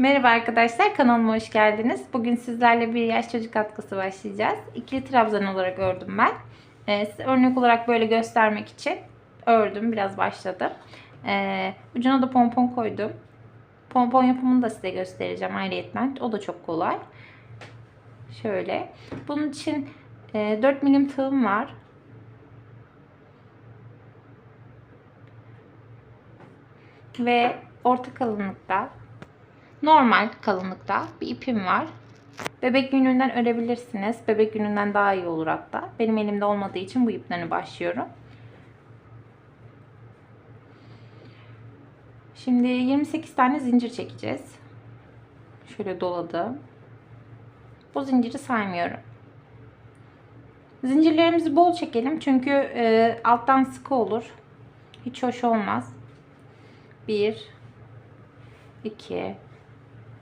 Merhaba arkadaşlar kanalıma hoş geldiniz. Bugün sizlerle bir yaş çocuk atkısı başlayacağız. İkili trabzan olarak ördüm ben. Ee, size örnek olarak böyle göstermek için ördüm. Biraz başladım. Ee, ucuna da pompon koydum. Pompon yapımını da size göstereceğim ayrıyetten. O da çok kolay. Şöyle. Bunun için e, 4 milim tığım var. Ve orta kalınlıkta normal kalınlıkta bir ipim var. Bebek yününden örebilirsiniz. Bebek yününden daha iyi olur hatta. Benim elimde olmadığı için bu ipten başlıyorum. Şimdi 28 tane zincir çekeceğiz. Şöyle doladım. Bu zinciri saymıyorum. Zincirlerimizi bol çekelim çünkü e, alttan sıkı olur. Hiç hoş olmaz. 1 2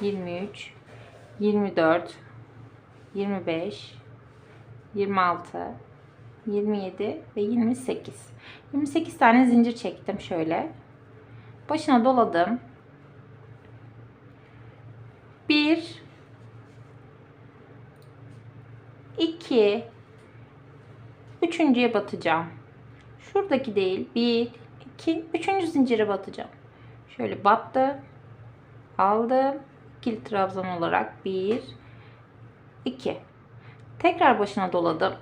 23 24 25 26 27 ve 28 28 tane zincir çektim şöyle. Başına doladım. 1 2 üçüncüye batacağım. Şuradaki değil 1 2 üçüncü zincire batacağım. Şöyle battı aldım ikili trabzan olarak 1 2 tekrar başına doladım.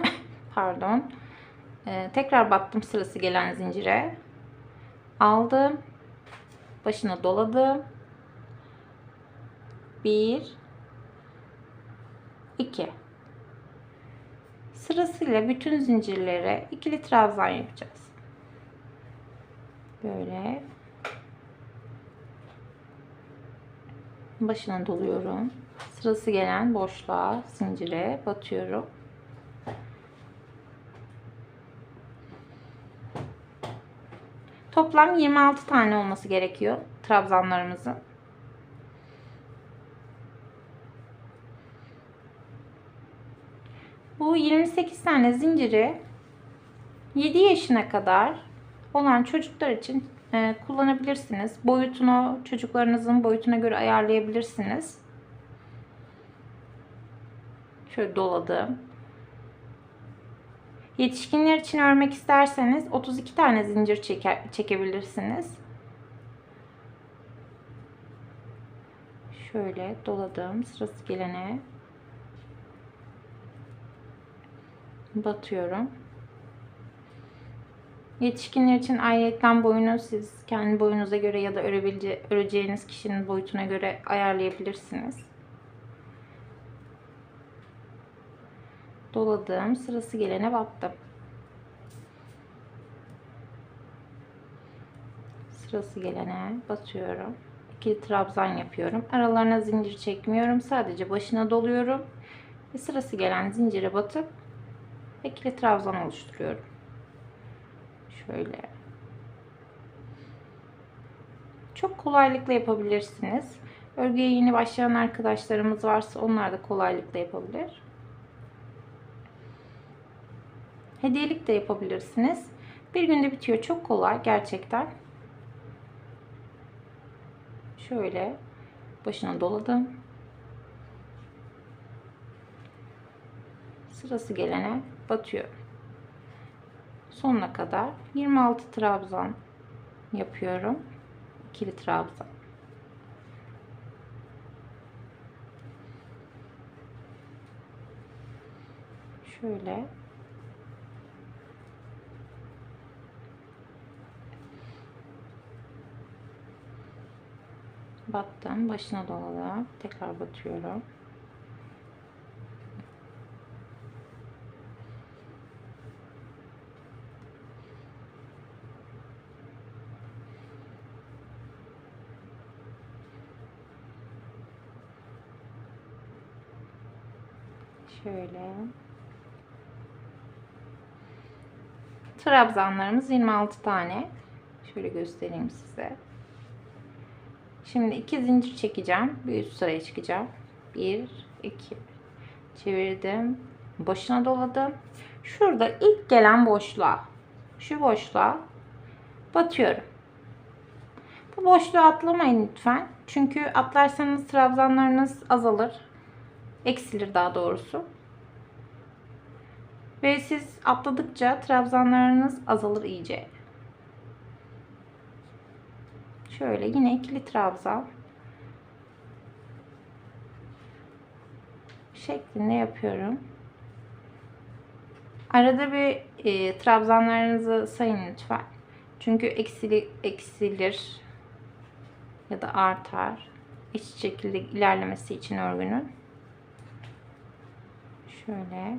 Pardon. Ee, tekrar battım sırası gelen zincire. Aldım. Başına doladım. 1 2 sırasıyla bütün zincirlere ikili trabzan yapacağız. Böyle başına doluyorum. Sırası gelen boşluğa, zincire batıyorum. Toplam 26 tane olması gerekiyor trabzanlarımızın. Bu 28 tane zinciri 7 yaşına kadar olan çocuklar için e, kullanabilirsiniz. Boyutunu çocuklarınızın boyutuna göre ayarlayabilirsiniz. Şöyle doladım. Yetişkinler için örmek isterseniz 32 tane zincir çeker, çekebilirsiniz. Şöyle doladım sırası gelene batıyorum. Yetişkinler için ayrıyetten boyunu siz kendi boyunuza göre ya da öreceğiniz kişinin boyutuna göre ayarlayabilirsiniz. Doladım. Sırası gelene battım. Sırası gelene batıyorum. İkili trabzan yapıyorum. Aralarına zincir çekmiyorum. Sadece başına doluyorum. Ve sırası gelen zincire batıp ikili trabzan oluşturuyorum. Şöyle. Çok kolaylıkla yapabilirsiniz. Örgüye yeni başlayan arkadaşlarımız varsa onlar da kolaylıkla yapabilir. Hediyelik de yapabilirsiniz. Bir günde bitiyor. Çok kolay gerçekten. Şöyle başına doladım. Sırası gelene batıyorum sonuna kadar 26 trabzan yapıyorum. İkili trabzan. Şöyle battım. Başına doladım. Tekrar batıyorum. Şöyle. Trabzanlarımız 26 tane. Şöyle göstereyim size. Şimdi iki zincir çekeceğim. Bir üst sıraya çıkacağım. 1 2 çevirdim. Başına doladım. Şurada ilk gelen boşluğa şu boşluğa batıyorum. Bu boşluğa atlamayın lütfen. Çünkü atlarsanız trabzanlarınız azalır. Eksilir daha doğrusu. Ve siz atladıkça trabzanlarınız azalır iyice. Şöyle yine ikili trabzan şeklinde yapıyorum. Arada bir e, trabzanlarınızı sayın lütfen. Çünkü eksili, eksilir ya da artar. Eşit şekilde ilerlemesi için örgünün. Şöyle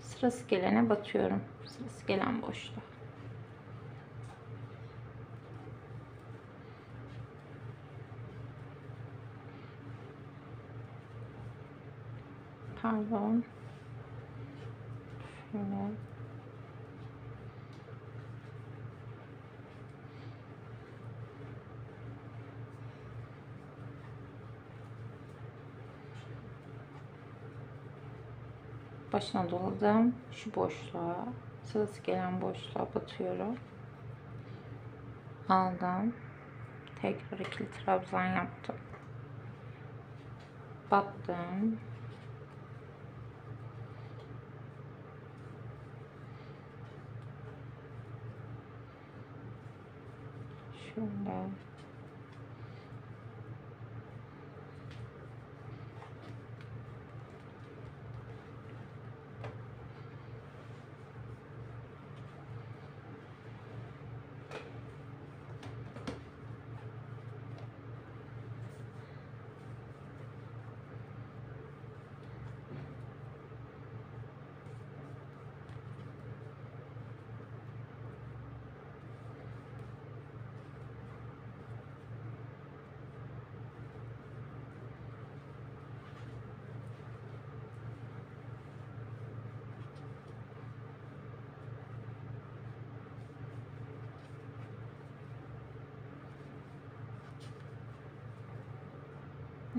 sırası gelene batıyorum. Sırası gelen boşluğa. Pardon. Şöyle. Başına doladım. Şu boşluğa, sırası gelen boşluğa batıyorum. Aldım. Tekrar ikili trabzan yaptım. Battım. Şöyle.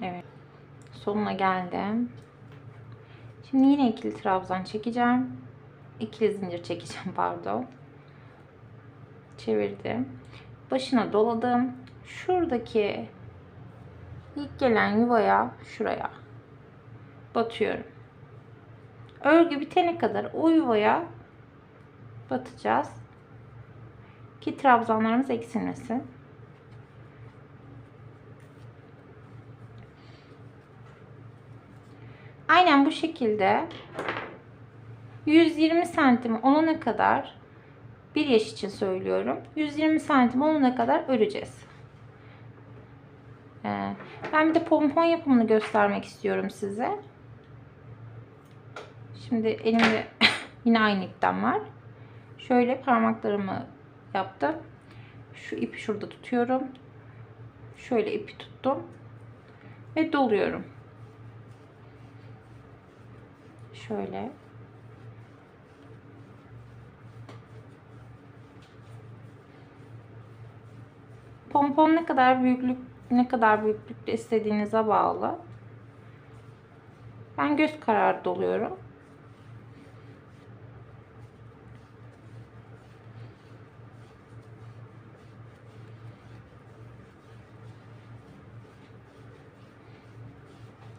Evet. Sonuna geldim. Şimdi yine ikili trabzan çekeceğim. İkili zincir çekeceğim pardon. Çevirdim. Başına doladım. Şuradaki ilk gelen yuvaya şuraya batıyorum. Örgü bitene kadar o yuvaya batacağız. Ki trabzanlarımız eksilmesin. Aynen bu şekilde 120 santim olana kadar bir yaş için söylüyorum. 120 santim olana kadar öreceğiz. Ee, ben bir de pompon yapımını göstermek istiyorum size. Şimdi elimde yine aynı ipten var. Şöyle parmaklarımı yaptım. Şu ipi şurada tutuyorum. Şöyle ipi tuttum. Ve doluyorum. Şöyle. Pompon ne kadar büyüklük ne kadar büyüklükte istediğinize bağlı. Ben göz kararı doluyorum.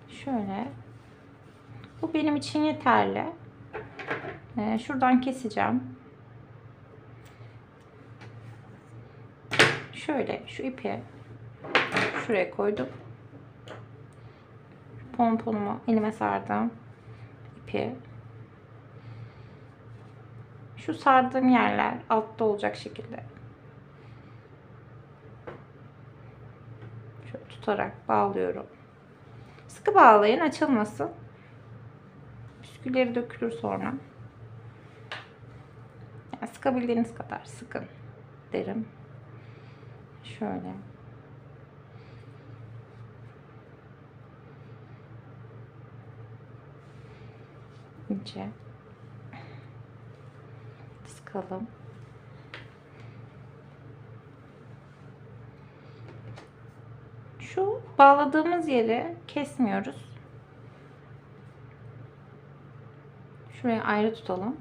Şöyle bu benim için yeterli. Ee, şuradan keseceğim. Şöyle şu ipi şuraya koydum. Pomponumu elime sardım. ipi. Şu sardığım yerler altta olacak şekilde. Şöyle tutarak bağlıyorum. Sıkı bağlayın açılmasın. Bisküvileri dökülür sonra. Yani sıkabildiğiniz kadar sıkın derim. Şöyle. İnce. Sıkalım. Şu bağladığımız yeri kesmiyoruz. Şurayı ayrı tutalım.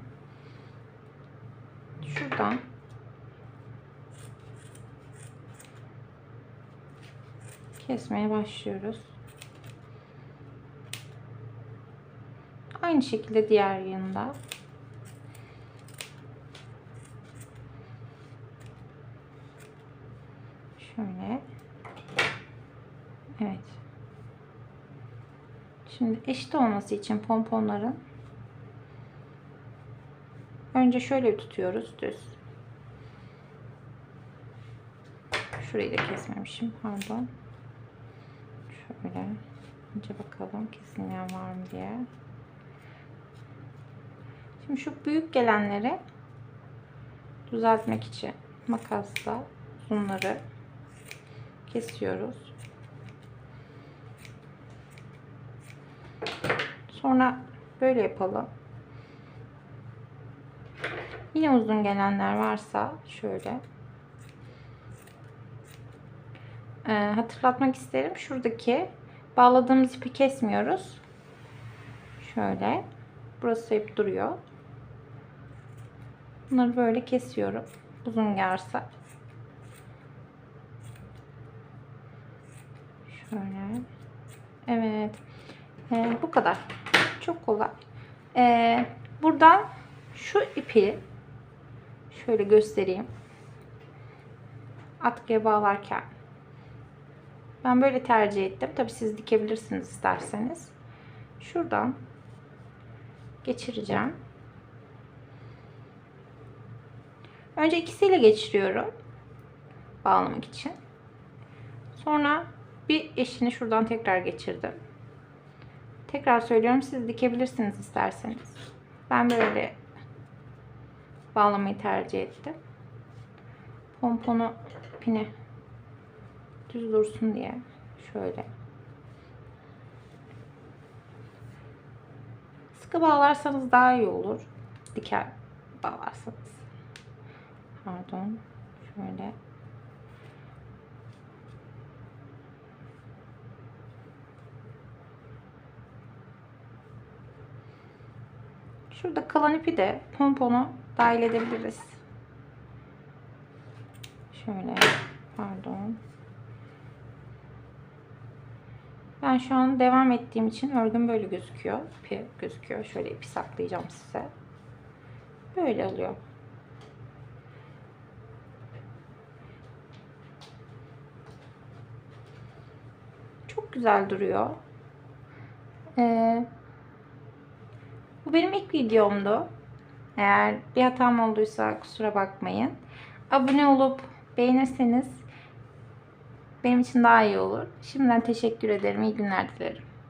Şuradan kesmeye başlıyoruz. Aynı şekilde diğer yanında. Şöyle. Evet. Şimdi eşit olması için pomponların önce şöyle tutuyoruz düz. Şurayı da kesmemişim. Pardon. Şöyle. Önce bakalım kesilmeyen var mı diye. Şimdi şu büyük gelenleri düzeltmek için makasla uzunları kesiyoruz. Sonra böyle yapalım. Yine uzun gelenler varsa şöyle Ee, hatırlatmak isterim. Şuradaki bağladığımız ipi kesmiyoruz. Şöyle. Burası hep duruyor. Bunları böyle kesiyorum. Uzun varsa. Şöyle. Evet. Ee, bu kadar. Çok kolay. Ee, buradan şu ipi şöyle göstereyim. Atkıya bağlarken ben böyle tercih ettim. Tabi siz dikebilirsiniz isterseniz. Şuradan geçireceğim. Önce ikisiyle geçiriyorum. Bağlamak için. Sonra bir eşini şuradan tekrar geçirdim. Tekrar söylüyorum siz dikebilirsiniz isterseniz. Ben böyle bağlamayı tercih ettim. Pomponu pini düz dursun diye şöyle sıkı bağlarsanız daha iyi olur. Diker bağlarsanız. Pardon. Şöyle Şurada kalan ipi de pomponu dahil edebiliriz. Şöyle pardon. Ben şu an devam ettiğim için örgüm böyle gözüküyor. İpi gözüküyor. Şöyle ipi saklayacağım size. Böyle oluyor. Çok güzel duruyor. Ee, bu benim ilk videomdu. Eğer bir hatam olduysa kusura bakmayın. Abone olup beğenirseniz benim için daha iyi olur. Şimdiden teşekkür ederim. İyi günler dilerim.